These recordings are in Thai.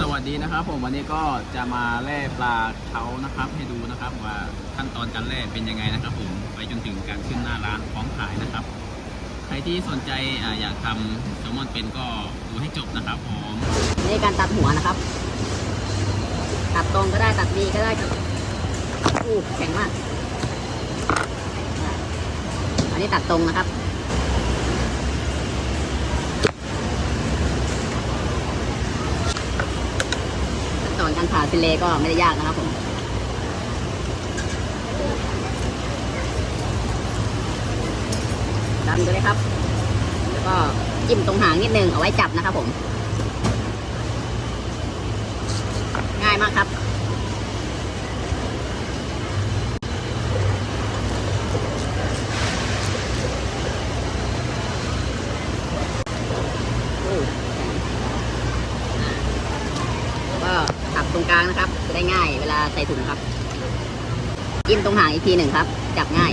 สวัสดีนะครับผมวันนี้ก็จะมาแล่ปลาเขานะครับให้ดูนะครับว่าขั้นตอนการแล่เป็นยังไงนะครับ ผมไปจนถึงการขึ้นหน้าร้านพร้อมขายนะครับ ใครที่สนใจออยากทำแซลมอนเป็นก็ดูให้จบนะครับผมนี่การตัดหัวนะครับ ตัดตรงก็ได้ตัดดีก็ได้ครับอู้แข็งมาก อันนี้ตัดตรงนะครับ ขั้นตอนการ ผ่าฟิเลก็ไม่ได้ยากนะครับผมดันไปเลยครับ แล้วก็จิ้มตรงหางนิดนึงเอาไว้จับนะครับผม ง่ายมากครับ โอ้แข็งอ่าแล้วก็ขับ ตรงกลางนะครับ จะได้ง่ายเวลาใส่ถุงครับจิ้มตรงหางอีกทีหนึ่งครับ จับง่าย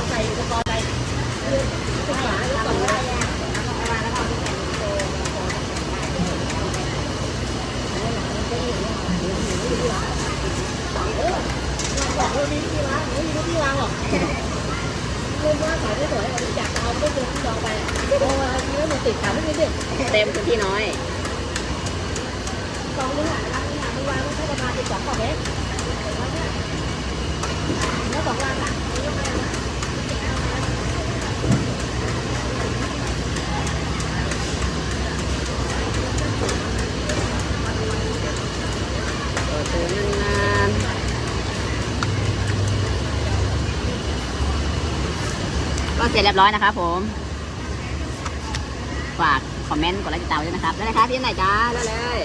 องใส่อุปกรณ์อะไรคือทุกฝาทุกกล่องได้ บอกว่ามีที่วางไม่มีที่วางหรอกเล่นว่าขายไม่สวยอยากจะเอาก็เดินที่จองไปโอ้ยทีแล้มันติดขาไม่ได้ด็กเต็มพื้นที่น้อย ก็เสร็จเรียบร้อยนะครับผมฝากคอมเมนต์กดไลค์ติดตามด้วยนะครับแล้วนะครับพี่ไหนจ้าแล้วเลย